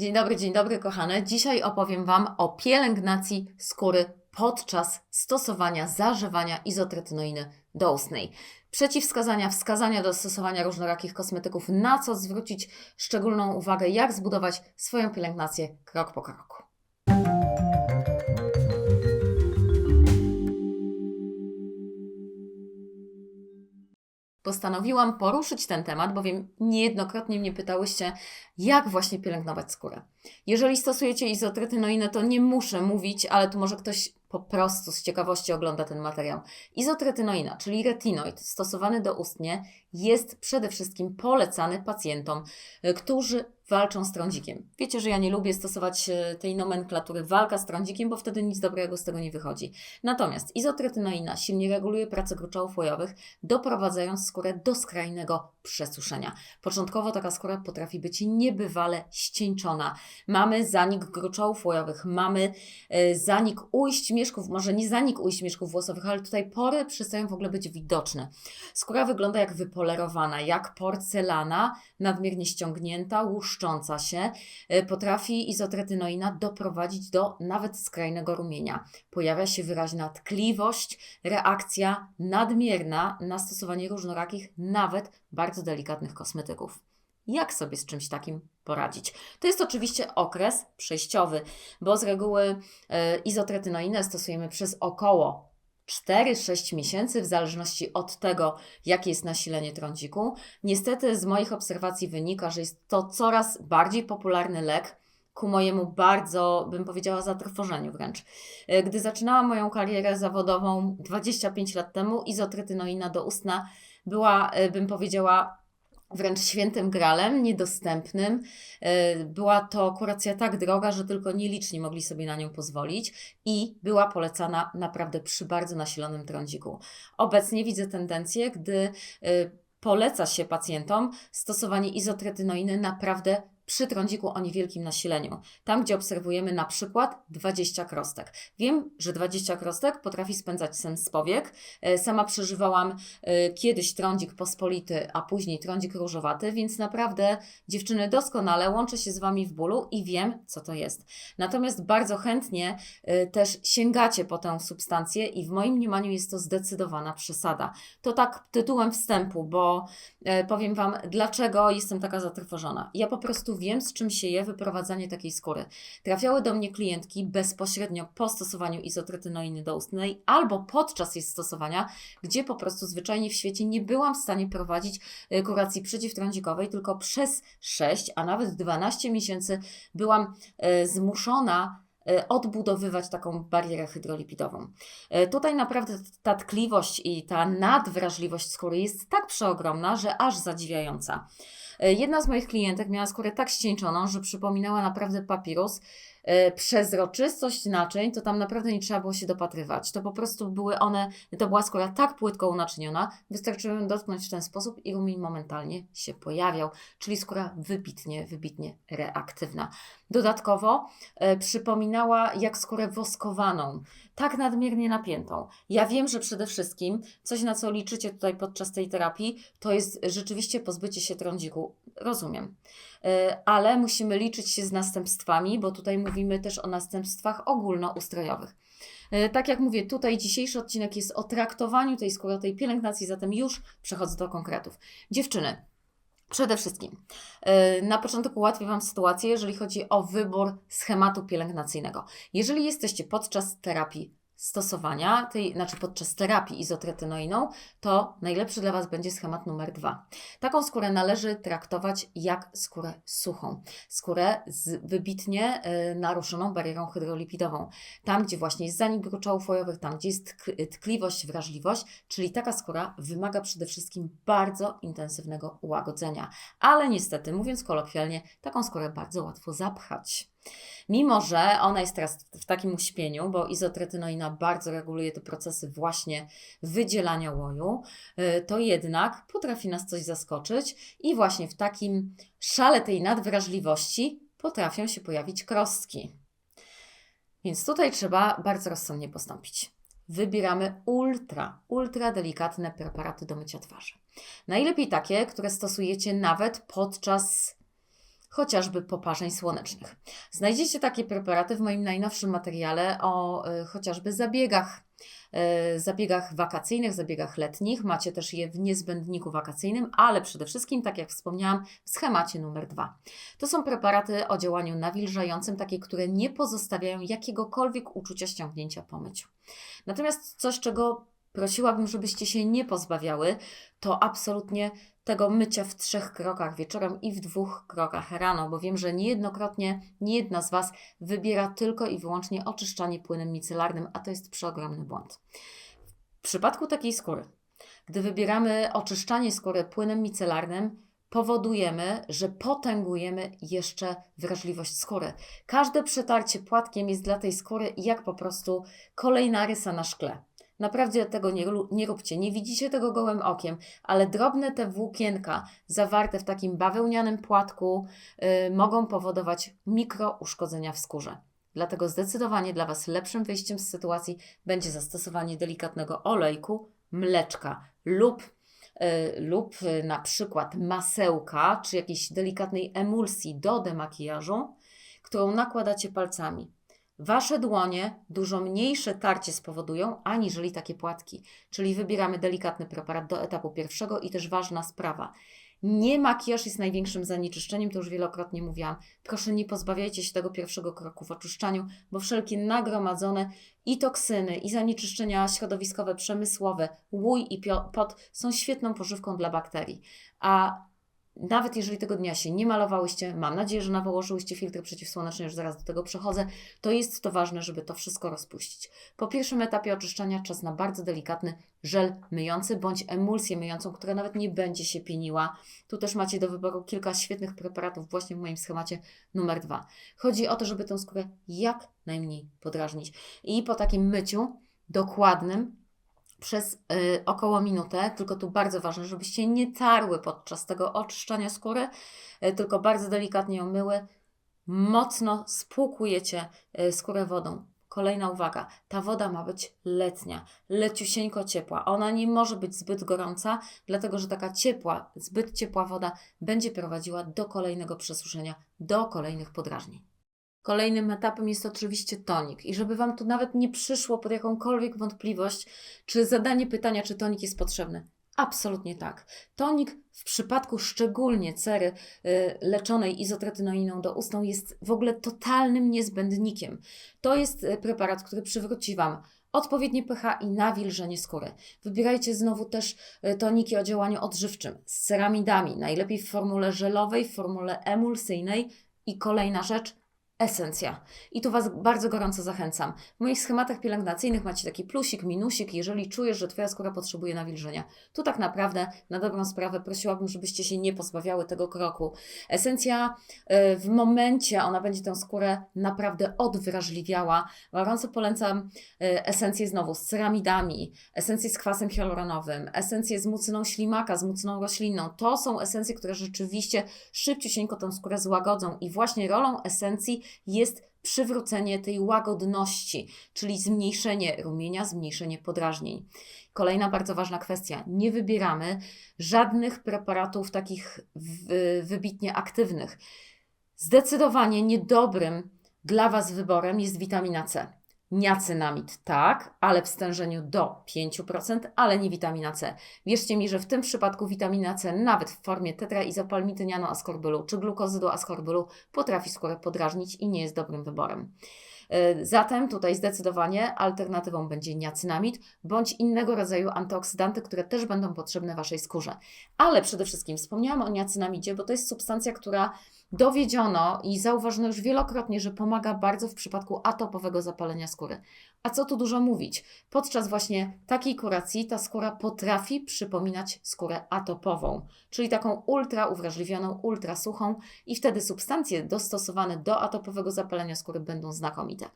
Dzień dobry, dzień dobry, kochane. Dzisiaj opowiem Wam o pielęgnacji skóry podczas stosowania zażywania izotretynoiny doustnej. Przeciwwskazania, wskazania do stosowania różnorakich kosmetyków, na co zwrócić szczególną uwagę, jak zbudować swoją pielęgnację krok po kroku. Postanowiłam poruszyć ten temat, bowiem niejednokrotnie mnie pytałyście, jak właśnie pielęgnować skórę. Jeżeli stosujecie izotretynoinę, to nie muszę mówić, ale tu może ktoś po prostu z ciekawości ogląda ten materiał. Izotretynoina, czyli retinoid, stosowany doustnie, jest przede wszystkim polecany pacjentom, y, którzy walczą z trądzikiem. Wiecie, że ja nie lubię stosować y, tej nomenklatury walka z trądzikiem, bo wtedy nic dobrego z tego nie wychodzi. Natomiast izotretynoina silnie reguluje pracę gruczołów łojowych, doprowadzając skórę do skrajnego przesuszenia. Początkowo taka skóra potrafi być niebywale ścieńczona. Mamy zanik gruczołów łojowych, mamy y, zanik ujść mieszków, może nie zanik ujść mieszków włosowych, ale tutaj pory przestają w ogóle być widoczne. Skóra wygląda jak wypolerowana, jak porcelana, nadmiernie ściągnięta, łuszcząca się. Y, potrafi izotretynoina doprowadzić do nawet skrajnego rumienia. Pojawia się wyraźna tkliwość, reakcja nadmierna na stosowanie różnorakich, nawet bardzo delikatnych kosmetyków. Jak sobie z czymś takim poradzić? To jest oczywiście okres przejściowy, bo z reguły e, izotretynoinę stosujemy przez około 4-6 miesięcy, w zależności od tego, jakie jest nasilenie trądziku. Niestety z moich obserwacji wynika, że jest to coraz bardziej popularny lek, ku mojemu bardzo, bym powiedziała, zatrwożeniu wręcz. E, Gdy zaczynałam moją karierę zawodową 25 lat temu, izotretynoina doustna była, e, bym powiedziała, wręcz świętym gralem, niedostępnym. E, Była to kuracja tak droga, że tylko nieliczni mogli sobie na nią pozwolić i była polecana naprawdę przy bardzo nasilonym trądziku. Obecnie widzę tendencję, gdy e, poleca się pacjentom stosowanie izotretynoiny naprawdę przy trądziku o niewielkim nasileniu. Tam, gdzie obserwujemy na przykład 20 krostek. Wiem, że 20 krostek potrafi spędzać sen z powiek. E, Sama przeżywałam e, kiedyś trądzik pospolity, a później trądzik różowaty, więc naprawdę dziewczyny doskonale łączę się z Wami w bólu i wiem, co to jest. Natomiast bardzo chętnie e, też sięgacie po tę substancję i w moim mniemaniu jest to zdecydowana przesada. To tak tytułem wstępu, bo powiem Wam, dlaczego jestem taka zatrwożona. Ja po prostu wiem, z czym się je wyprowadzanie takiej skóry. Trafiały do mnie klientki bezpośrednio po stosowaniu izotretynoiny doustnej albo podczas jej stosowania, gdzie po prostu zwyczajnie w świecie nie byłam w stanie prowadzić e, kuracji przeciwtrądzikowej, tylko przez 6, a nawet 12 miesięcy byłam e, zmuszona e, odbudowywać taką barierę hydrolipidową. Tutaj naprawdę ta tkliwość i ta nadwrażliwość skóry jest tak przeogromna, że aż zadziwiająca. E, Jedna z moich klientek miała skórę tak ścieńczoną, że przypominała naprawdę papirus. E, Przezroczystość naczyń, to tam naprawdę nie trzeba było się dopatrywać. To po prostu były one, to była skóra tak płytko unaczyniona, wystarczyło ją dotknąć w ten sposób i rumień momentalnie się pojawiał, czyli skóra wybitnie, wybitnie reaktywna. Dodatkowo e, przypominała jak skórę woskowaną, tak nadmiernie napiętą. Ja wiem, że przede wszystkim coś, na co liczycie tutaj podczas tej terapii, to jest rzeczywiście pozbycie się trądziku. Rozumiem. E, Ale musimy liczyć się z następstwami, bo tutaj mówimy też o następstwach ogólnoustrojowych. E, Tak jak mówię, tutaj dzisiejszy odcinek jest o traktowaniu tej skóry, o tej pielęgnacji, zatem już przechodzę do konkretów. Dziewczyny, Przede wszystkim, yy, na początek ułatwię Wam sytuację, jeżeli chodzi o wybór schematu pielęgnacyjnego. Jeżeli jesteście podczas terapii stosowania, tej, znaczy podczas terapii izotretynoiną, to najlepszy dla Was będzie schemat numer dwa. Taką skórę należy traktować jak skórę suchą, skórę z wybitnie yy, naruszoną barierą hydrolipidową. Tam, gdzie właśnie jest zanik gruczołów łojowych, tam, gdzie jest tkl- tkliwość, wrażliwość, czyli taka skóra wymaga przede wszystkim bardzo intensywnego ułagodzenia. Ale niestety, mówiąc kolokwialnie, taką skórę bardzo łatwo zapchać. Mimo, że ona jest teraz w takim uśpieniu, bo izotretynoina bardzo reguluje te procesy właśnie wydzielania łoju, y, to jednak potrafi nas coś zaskoczyć i właśnie w takim szale tej nadwrażliwości potrafią się pojawić krostki. Więc tutaj trzeba bardzo rozsądnie postąpić. Wybieramy ultra, ultra delikatne preparaty do mycia twarzy. Najlepiej takie, które stosujecie nawet podczas chociażby poparzeń słonecznych. Znajdziecie takie preparaty w moim najnowszym materiale o y, chociażby zabiegach y, zabiegach wakacyjnych, zabiegach letnich. Macie też je w niezbędniku wakacyjnym, ale przede wszystkim, tak jak wspomniałam, w schemacie numer dwa. To są preparaty o działaniu nawilżającym, takie, które nie pozostawiają jakiegokolwiek uczucia ściągnięcia po myciu. Natomiast coś, czego prosiłabym, żebyście się nie pozbawiały, to absolutnie tego mycia w trzech krokach wieczorem i w dwóch krokach rano, bo wiem, że niejednokrotnie nie jedna z Was wybiera tylko i wyłącznie oczyszczanie płynem micelarnym, a to jest przeogromny błąd. W przypadku takiej skóry, gdy wybieramy oczyszczanie skóry płynem micelarnym, powodujemy, że potęgujemy jeszcze wrażliwość skóry. Każde przetarcie płatkiem jest dla tej skóry jak po prostu kolejna rysa na szkle. Naprawdę tego nie, nie róbcie. Nie widzicie tego gołym okiem, ale drobne te włókienka zawarte w takim bawełnianym płatku yy, mogą powodować mikrouszkodzenia w skórze. Dlatego zdecydowanie dla Was lepszym wyjściem z sytuacji będzie zastosowanie delikatnego olejku, mleczka lub yy, lub yy, na przykład masełka czy jakiejś delikatnej emulsji do demakijażu, którą nakładacie palcami. Wasze dłonie dużo mniejsze tarcie spowodują, aniżeli takie płatki. Czyli wybieramy delikatny preparat do etapu pierwszego i też ważna sprawa. Nie makijaż jest największym zanieczyszczeniem, to już wielokrotnie mówiłam. Proszę nie pozbawiajcie się tego pierwszego kroku w oczyszczaniu, bo wszelkie nagromadzone i toksyny, i zanieczyszczenia środowiskowe, przemysłowe, łój i pot są świetną pożywką dla bakterii. A nawet jeżeli tego dnia się nie malowałyście, mam nadzieję, że nałożyłyście filtry przeciwsłoneczne, już zaraz do tego przechodzę, to jest to ważne, żeby to wszystko rozpuścić. Po pierwszym etapie oczyszczania czas na bardzo delikatny żel myjący bądź emulsję myjącą, która nawet nie będzie się pieniła. Tu też macie do wyboru kilka świetnych preparatów właśnie w moim schemacie numer dwa. Chodzi o to, żeby tę skórę jak najmniej podrażnić. I po takim myciu dokładnym, przez y, około minutę, tylko tu bardzo ważne, żebyście nie tarły podczas tego oczyszczania skóry, y, tylko bardzo delikatnie ją myły. Mocno spłukujecie y, skórę wodą. Kolejna uwaga, ta woda ma być letnia, leciusieńko ciepła. Ona nie może być zbyt gorąca, dlatego że taka ciepła, zbyt ciepła woda będzie prowadziła do kolejnego przesuszenia, do kolejnych podrażnień. Kolejnym etapem jest oczywiście tonik. I żeby Wam tu nawet nie przyszło pod jakąkolwiek wątpliwość, czy zadanie pytania, czy tonik jest potrzebny. Absolutnie tak. Tonik w przypadku szczególnie cery y, leczonej izotretynoiną do ustną jest w ogóle totalnym niezbędnikiem. To jest y, preparat, który przywróci Wam odpowiednie pH i nawilżenie skóry. Wybierajcie znowu też y, toniki o działaniu odżywczym z ceramidami, najlepiej w formule żelowej, w formule emulsyjnej i kolejna rzecz, esencja. I tu Was bardzo gorąco zachęcam. W moich schematach pielęgnacyjnych macie taki plusik, minusik, jeżeli czujesz, że Twoja skóra potrzebuje nawilżenia. Tu tak naprawdę, na dobrą sprawę, prosiłabym, żebyście się nie pozbawiały tego kroku. Esencja y, w momencie, ona będzie tę skórę naprawdę odwrażliwiała. Gorąco polecam y, esencję znowu z ceramidami, esencję z kwasem hialuronowym, esencję z mucyną ślimaka, z mucyną roślinną. To są esencje, które rzeczywiście szybciusieńko tę skórę złagodzą i właśnie rolą esencji jest przywrócenie tej łagodności, czyli zmniejszenie rumienia, zmniejszenie podrażnień. Kolejna bardzo ważna kwestia: nie wybieramy żadnych preparatów takich wybitnie aktywnych. Zdecydowanie niedobrym dla Was wyborem jest witamina C. Niacynamid tak, ale w stężeniu do 5%, ale nie witamina C. Wierzcie mi, że w tym przypadku witamina C nawet w formie tetraizopalmitynianu askorbylu czy glukozydu askorbylu potrafi skórę podrażnić i nie jest dobrym wyborem. E, zatem tutaj zdecydowanie alternatywą będzie niacynamid bądź innego rodzaju antyoksydanty, które też będą potrzebne Waszej skórze. Ale przede wszystkim wspomniałam o niacynamidzie, bo to jest substancja, która dowiedziono i zauważono już wielokrotnie, że pomaga bardzo w przypadku atopowego zapalenia skóry. A co tu dużo mówić? Podczas właśnie takiej kuracji ta skóra potrafi przypominać skórę atopową, czyli taką ultra uwrażliwioną, ultra suchą i wtedy substancje dostosowane do atopowego zapalenia skóry będą znakomite.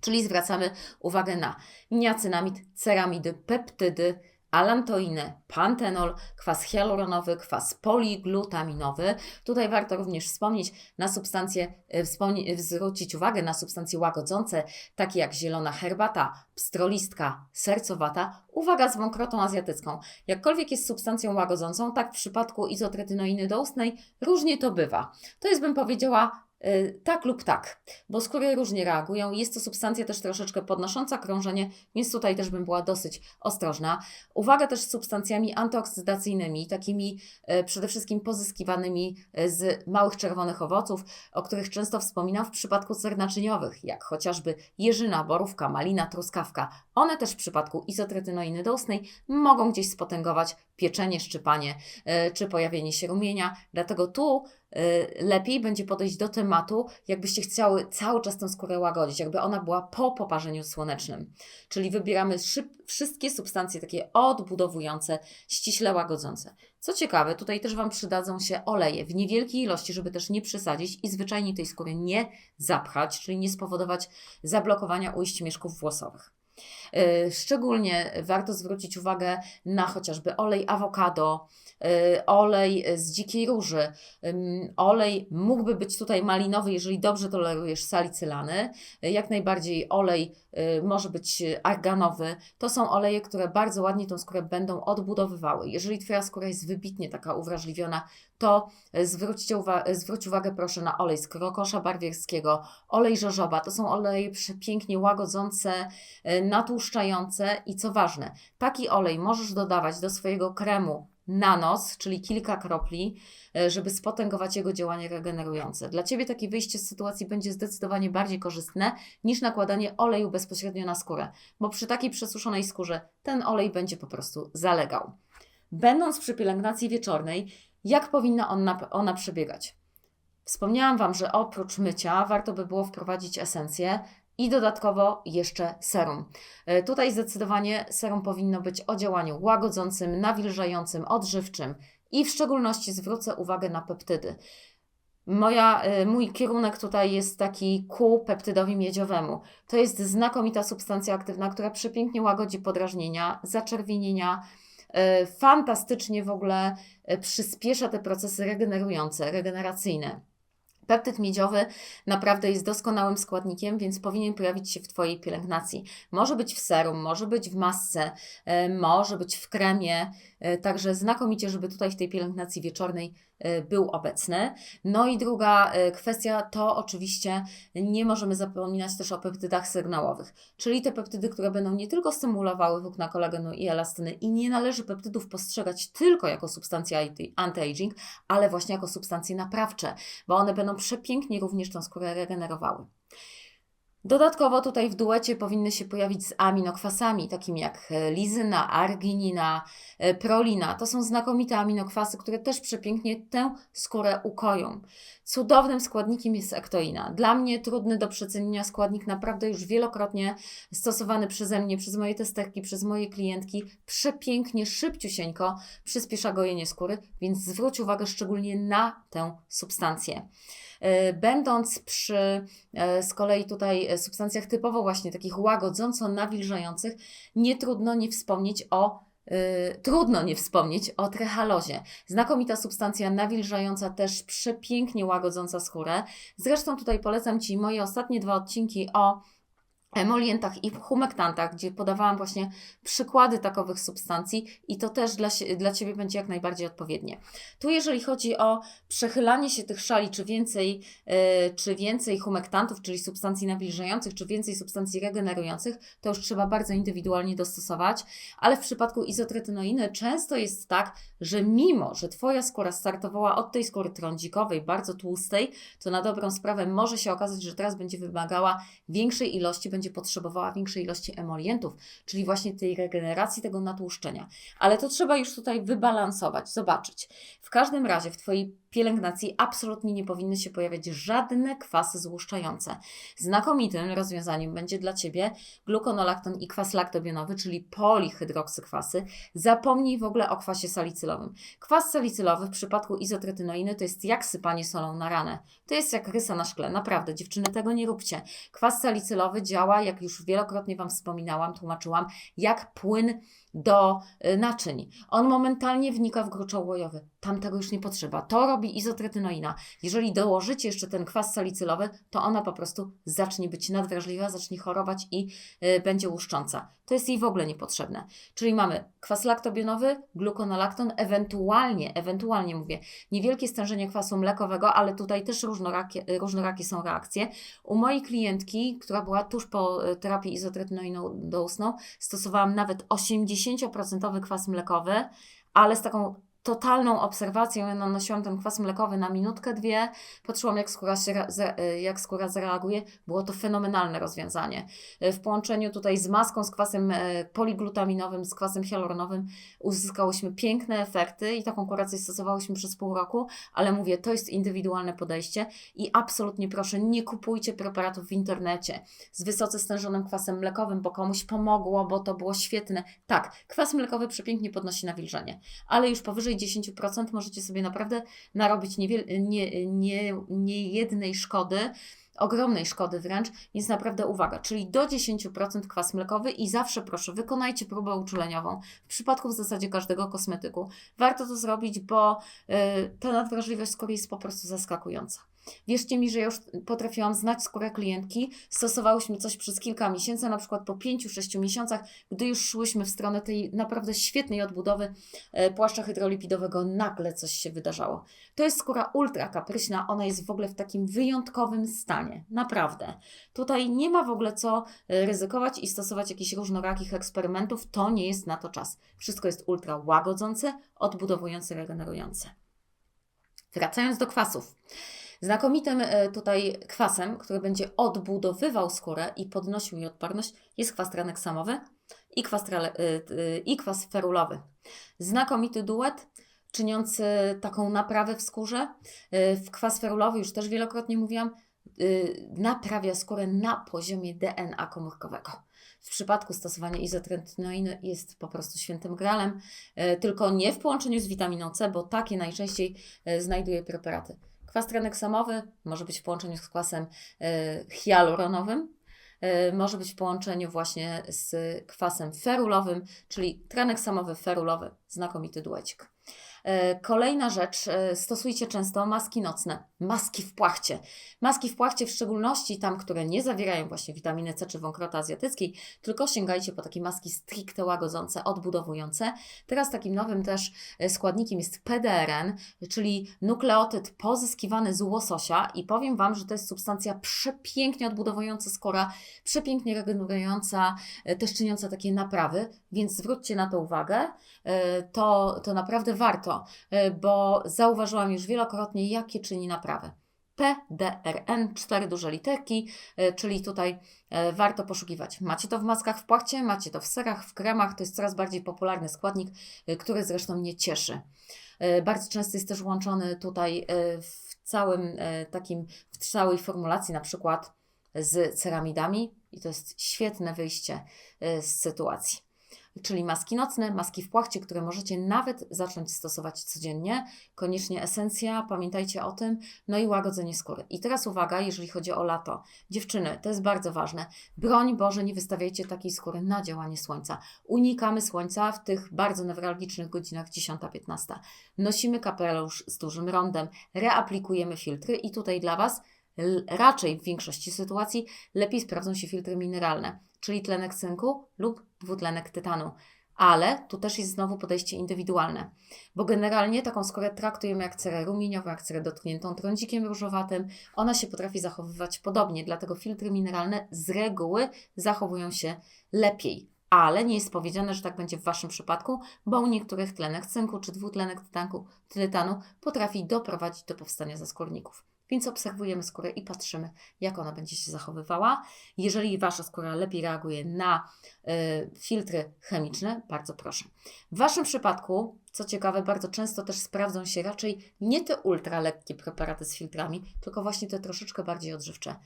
Czyli zwracamy uwagę na niacynamid, ceramidy, peptydy, alantoiny, pantenol, kwas hialuronowy, kwas poliglutaminowy. Tutaj warto również wspomnieć na substancje, e, wspomnie, zwrócić uwagę na substancje łagodzące, takie jak zielona herbata, pstrolistka, sercowata. Uwaga z wąkrotą azjatycką. Jakkolwiek jest substancją łagodzącą, tak w przypadku izotretynoiny doustnej różnie to bywa. To jest, bym powiedziała, tak lub tak, bo skóry różnie reagują. Jest to substancja też troszeczkę podnosząca krążenie, więc tutaj też bym była dosyć ostrożna. Uwaga też z substancjami antyoksydacyjnymi, takimi y, przede wszystkim pozyskiwanymi y, z małych czerwonych owoców, o których często wspominam w przypadku ser naczyniowych, jak chociażby jeżyna, borówka, malina, truskawka. One też w przypadku izotretynoiny doustnej mogą gdzieś spotęgować pieczenie, szczypanie czy pojawienie się rumienia. Dlatego tu lepiej będzie podejść do tematu, jakbyście chciały cały czas tę skórę łagodzić, jakby ona była po poparzeniu słonecznym. Czyli wybieramy szyb, wszystkie substancje takie odbudowujące, ściśle łagodzące. Co ciekawe, tutaj też Wam przydadzą się oleje w niewielkiej ilości, żeby też nie przesadzić i zwyczajnie tej skóry nie zapchać, czyli nie spowodować zablokowania ujść mieszków włosowych. Y, szczególnie warto zwrócić uwagę na chociażby olej awokado, y, olej z dzikiej róży. Olej mógłby być tutaj malinowy, jeżeli dobrze tolerujesz salicylany. Y, jak najbardziej olej może być arganowy. To są oleje, które bardzo ładnie tą skórę będą odbudowywały. Jeżeli Twoja skóra jest wybitnie taka uwrażliwiona, to zwróćcie uwa zwróć uwagę proszę na olej z krokosza barwierskiego, olej żożoba. To są oleje przepięknie łagodzące, natłuszczające i co ważne, taki olej możesz dodawać do swojego kremu na nos, czyli kilka kropli, e, żeby spotęgować jego działanie regenerujące. Dla Ciebie takie wyjście z sytuacji będzie zdecydowanie bardziej korzystne niż nakładanie oleju bezpośrednio na skórę, bo przy takiej przesuszonej skórze ten olej będzie po prostu zalegał. Będąc przy pielęgnacji wieczornej, jak powinna ona, ona przebiegać? Wspomniałam Wam, że oprócz mycia warto by było wprowadzić esencję, i dodatkowo jeszcze serum. E, tutaj zdecydowanie serum powinno być o działaniu łagodzącym, nawilżającym, odżywczym i w szczególności zwrócę uwagę na peptydy. Moja, e, mój kierunek tutaj jest taki ku peptydowi miedziowemu. To jest znakomita substancja aktywna, która przepięknie łagodzi podrażnienia, zaczerwienienia, e, fantastycznie w ogóle przyspiesza te procesy regenerujące, regeneracyjne. Peptyd miedziowy naprawdę jest doskonałym składnikiem, więc powinien pojawić się w Twojej pielęgnacji. Może być w serum, może być w masce, e, może być w kremie, także znakomicie, żeby tutaj w tej pielęgnacji wieczornej e, był obecny. No i druga kwestia to oczywiście nie możemy zapominać też o peptydach sygnałowych, czyli te peptydy, które będą nie tylko stymulowały włókna kolagenu i elastyny i nie należy peptydów postrzegać tylko jako substancje anti-aging, ale właśnie jako substancje naprawcze, bo one będą przepięknie również tą skórę regenerowały. Dodatkowo tutaj w duecie powinny się pojawić z aminokwasami, takimi jak e, lizyna, arginina, e, prolina. To są znakomite aminokwasy, które też przepięknie tę skórę ukoją. Cudownym składnikiem jest ektoina. Dla mnie trudny do przecenienia składnik, naprawdę już wielokrotnie stosowany przeze mnie, przez moje testerki, przez moje klientki. Przepięknie, szybciusieńko przyspiesza gojenie skóry, więc zwróć uwagę szczególnie na tę substancję. E, będąc przy e, z kolei tutaj e, substancjach typowo właśnie takich łagodząco-nawilżających, nie trudno nie wspomnieć o trudno nie wspomnieć o trehalozie. Znakomita substancja nawilżająca, też przepięknie łagodząca skórę. Zresztą tutaj polecam Ci moje ostatnie dwa odcinki o emolientach i humektantach, gdzie podawałam właśnie przykłady takowych substancji i to też dla, dla Ciebie będzie jak najbardziej odpowiednie. Tu jeżeli chodzi o przechylanie się tych szali, czy więcej, yy, czy więcej humektantów, czyli substancji nawilżających, czy więcej substancji regenerujących, to już trzeba bardzo indywidualnie dostosować, ale w przypadku izotretynoiny często jest tak, że mimo, że Twoja skóra startowała od tej skóry trądzikowej, bardzo tłustej, to na dobrą sprawę może się okazać, że teraz będzie wymagała większej ilości, będzie będzie potrzebowała większej ilości emolientów, czyli właśnie tej regeneracji tego natłuszczenia. Ale to trzeba już tutaj wybalansować, zobaczyć. W każdym razie w Twojej pielęgnacji absolutnie nie powinny się pojawiać żadne kwasy złuszczające. Znakomitym rozwiązaniem będzie dla Ciebie gluconolakton i kwas laktobionowy, czyli polihydroksykwasy. Zapomnij w ogóle o kwasie salicylowym. Kwas salicylowy w przypadku izotretynoiny to jest jak sypanie solą na ranę. To jest jak rysa na szkle. Naprawdę, dziewczyny, tego nie róbcie. Kwas salicylowy działa, jak już wielokrotnie Wam wspominałam, tłumaczyłam, jak płyn do y, naczyń. On momentalnie wnika w gruczoł. Tam tego już nie potrzeba. To robi izotretynoina. Jeżeli dołożycie jeszcze ten kwas salicylowy, to ona po prostu zacznie być nadwrażliwa, zacznie chorować i y, będzie łuszcząca. To jest jej w ogóle niepotrzebne. Czyli mamy kwas laktobionowy, gluconolakton, ewentualnie, ewentualnie mówię, niewielkie stężenie kwasu mlekowego, ale tutaj też różnorakie, różnorakie są reakcje. U mojej klientki, która była tuż po y, terapii izotretynoiną doustną, stosowałam nawet 80% kwas mlekowy, ale z taką totalną obserwacją. Ja nanosiłam ten kwas mlekowy na minutkę, dwie, patrzyłam jak skóra, się, y, jak skóra zareaguje. Było to fenomenalne rozwiązanie. Y, W połączeniu tutaj z maską, z kwasem e, poliglutaminowym, z kwasem hialuronowym uzyskałyśmy piękne efekty i taką kurację stosowałyśmy przez pół roku, ale mówię, to jest indywidualne podejście i absolutnie proszę, nie kupujcie preparatów w internecie z wysoce stężonym kwasem mlekowym, bo komuś pomogło, bo to było świetne. Tak, kwas mlekowy przepięknie podnosi nawilżenie, ale już powyżej 10% możecie sobie naprawdę narobić niewiel- nie, nie, nie jednej szkody, ogromnej szkody wręcz, więc naprawdę uwaga, czyli do 10% kwas mlekowy i zawsze proszę, wykonajcie próbę uczuleniową. W przypadku w zasadzie każdego kosmetyku. Warto to zrobić, bo y, ta nadwrażliwość skóry jest po prostu zaskakująca. Wierzcie mi, że już potrafiłam znać skórę klientki. Stosowałyśmy coś przez kilka miesięcy, na przykład po 5-6 miesiącach, gdy już szłyśmy w stronę tej naprawdę świetnej odbudowy e, płaszcza hydrolipidowego, nagle coś się wydarzało. To jest skóra ultra kapryśna, ona jest w ogóle w takim wyjątkowym stanie. Naprawdę. Tutaj nie ma w ogóle co e, ryzykować i stosować jakichś różnorakich eksperymentów. To nie jest na to czas. Wszystko jest ultra łagodzące, odbudowujące, regenerujące. Wracając do kwasów. Znakomitym e, tutaj kwasem, który będzie odbudowywał skórę i podnosił jej odporność, jest kwas traneksamowy i kwas, y, y, i kwas ferulowy. Znakomity duet, czyniący taką naprawę w skórze. W kwas ferulowy, już też wielokrotnie mówiłam, naprawia skórę na poziomie DNA komórkowego. W przypadku stosowania izotretinoiny jest po prostu świętym gralem, tylko nie w połączeniu z witaminą C, bo takie najczęściej znajduje preparaty. Kwas traneksamowy może być w połączeniu z kwasem y, hialuronowym, y, może być w połączeniu właśnie z kwasem ferulowym, czyli traneksamowy, ferulowy, znakomity duecik. E, Kolejna rzecz, e, stosujcie często maski nocne, maski w płachcie. Maski w płachcie w szczególności tam, które nie zawierają właśnie witaminy C czy wąkrota azjatyckiej, tylko sięgajcie po takie maski stricte łagodzące, odbudowujące. Teraz takim nowym też e, składnikiem jest PDRN, czyli nukleotyd pozyskiwany z łososia i powiem Wam, że to jest substancja przepięknie odbudowująca skóra, przepięknie regenerująca, też czyniąca takie naprawy, więc zwróćcie na to uwagę. E, To, to naprawdę warto, e, bo zauważyłam już wielokrotnie, jakie czyni naprawę. PDRN, cztery duże literki, e, czyli tutaj warto poszukiwać. Macie to w maskach w płachcie, macie to w serach, w kremach, to jest coraz bardziej popularny składnik, który zresztą mnie cieszy. Bardzo często jest też łączony tutaj w całym takim, w całej formulacji, na przykład z ceramidami i to jest świetne wyjście z sytuacji. Czyli maski nocne, maski w płachcie, które możecie nawet zacząć stosować codziennie. Koniecznie esencja, pamiętajcie o tym. No i łagodzenie skóry. I teraz uwaga, jeżeli chodzi o lato. Dziewczyny, to jest bardzo ważne. Broń Boże, nie wystawiajcie takiej skóry na działanie słońca. Unikamy słońca w tych bardzo newralgicznych godzinach 10-15. Nosimy kapelusz z dużym rondem, reaplikujemy filtry i tutaj dla Was raczej w większości sytuacji lepiej sprawdzą się filtry mineralne, czyli tlenek cynku lub dwutlenek tytanu. Ale tu też jest znowu podejście indywidualne, bo generalnie taką skórę traktujemy jak cerę rumieniową, jak cerę dotkniętą trądzikiem różowatym. Ona się potrafi zachowywać podobnie, dlatego filtry mineralne z reguły zachowują się lepiej. Ale nie jest powiedziane, że tak będzie w Waszym przypadku, bo u niektórych tlenek cynku czy dwutlenek tytanku, tytanu potrafi doprowadzić do powstania zaskórników. Więc obserwujemy skórę i patrzymy, jak ona będzie się zachowywała. Jeżeli Wasza skóra lepiej reaguje na y, filtry chemiczne, bardzo proszę. W Waszym przypadku, co ciekawe, bardzo często też sprawdzą się raczej nie te ultra lekkie preparaty z filtrami, tylko właśnie te troszeczkę bardziej odżywcze.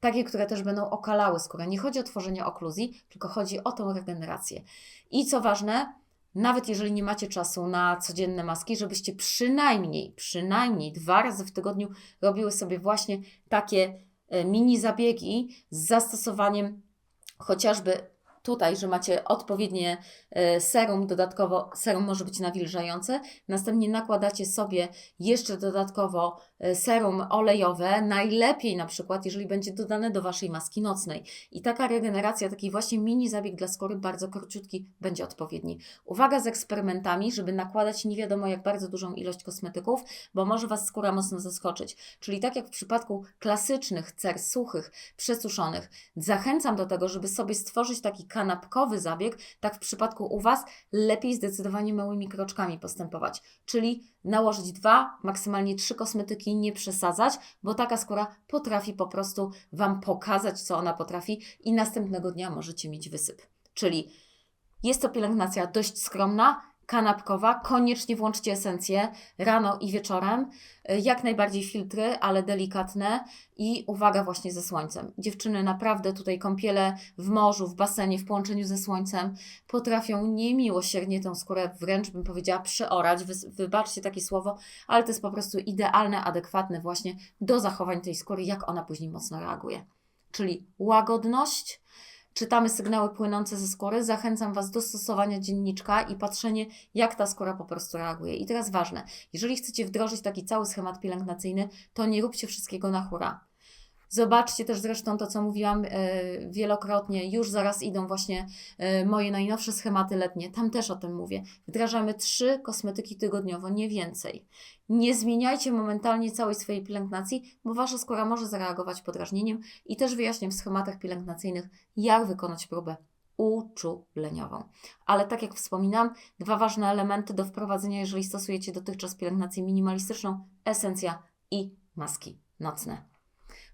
Takie, które też będą okalały skórę. Nie chodzi o tworzenie okluzji, tylko chodzi o tą regenerację. I co ważne, nawet jeżeli nie macie czasu na codzienne maski, żebyście przynajmniej, przynajmniej dwa razy w tygodniu robiły sobie właśnie takie e, mini zabiegi z zastosowaniem chociażby tutaj, że macie odpowiednie e, serum, dodatkowo serum może być nawilżające, następnie nakładacie sobie jeszcze dodatkowo serum olejowe, najlepiej na przykład, jeżeli będzie dodane do Waszej maski nocnej. I taka regeneracja, taki właśnie mini zabieg dla skóry, bardzo króciutki, będzie odpowiedni. Uwaga z eksperymentami, żeby nakładać nie wiadomo jak bardzo dużą ilość kosmetyków, bo może Was skóra mocno zaskoczyć. Czyli tak jak w przypadku klasycznych cer suchych, przesuszonych, zachęcam do tego, żeby sobie stworzyć taki kanapkowy zabieg, tak w przypadku u Was lepiej zdecydowanie małymi kroczkami postępować. Czyli nałożyć dwa, maksymalnie trzy kosmetyki, nie przesadzać, bo taka skóra potrafi po prostu Wam pokazać, co ona potrafi i następnego dnia możecie mieć wysyp. Czyli jest to pielęgnacja dość skromna, kanapkowa. Koniecznie włączcie esencję rano i wieczorem. Y, Jak najbardziej filtry, ale delikatne i uwaga właśnie ze słońcem. Dziewczyny naprawdę tutaj kąpiele w morzu, w basenie, w połączeniu ze słońcem potrafią niemiłosiernie tą skórę wręcz bym powiedziała przeorać. Wy, wybaczcie takie słowo, ale to jest po prostu idealne, adekwatne właśnie do zachowań tej skóry, jak ona później mocno reaguje. Czyli łagodność, czytamy sygnały płynące ze skóry, zachęcam Was do stosowania dzienniczka i patrzenie, jak ta skóra po prostu reaguje. I teraz ważne, jeżeli chcecie wdrożyć taki cały schemat pielęgnacyjny, to nie róbcie wszystkiego na hura. Zobaczcie też zresztą to, co mówiłam e, wielokrotnie, już zaraz idą właśnie e, moje najnowsze schematy letnie, tam też o tym mówię. Wdrażamy trzy kosmetyki tygodniowo, nie więcej. Nie zmieniajcie momentalnie całej swojej pielęgnacji, bo Wasza skóra może zareagować podrażnieniem i też wyjaśniam w schematach pielęgnacyjnych, jak wykonać próbę uczuleniową. Ale tak jak wspominam, dwa ważne elementy do wprowadzenia, jeżeli stosujecie dotychczas pielęgnację minimalistyczną, esencja i maski nocne.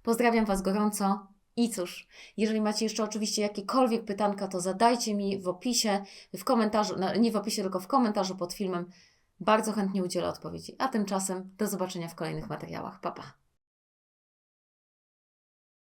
Pozdrawiam Was gorąco. I cóż, jeżeli macie jeszcze oczywiście jakiekolwiek pytanka, to zadajcie mi w opisie, w komentarzu, no, nie w opisie, tylko w komentarzu pod filmem. Bardzo chętnie udzielę odpowiedzi. A tymczasem do zobaczenia w kolejnych materiałach. Pa, pa.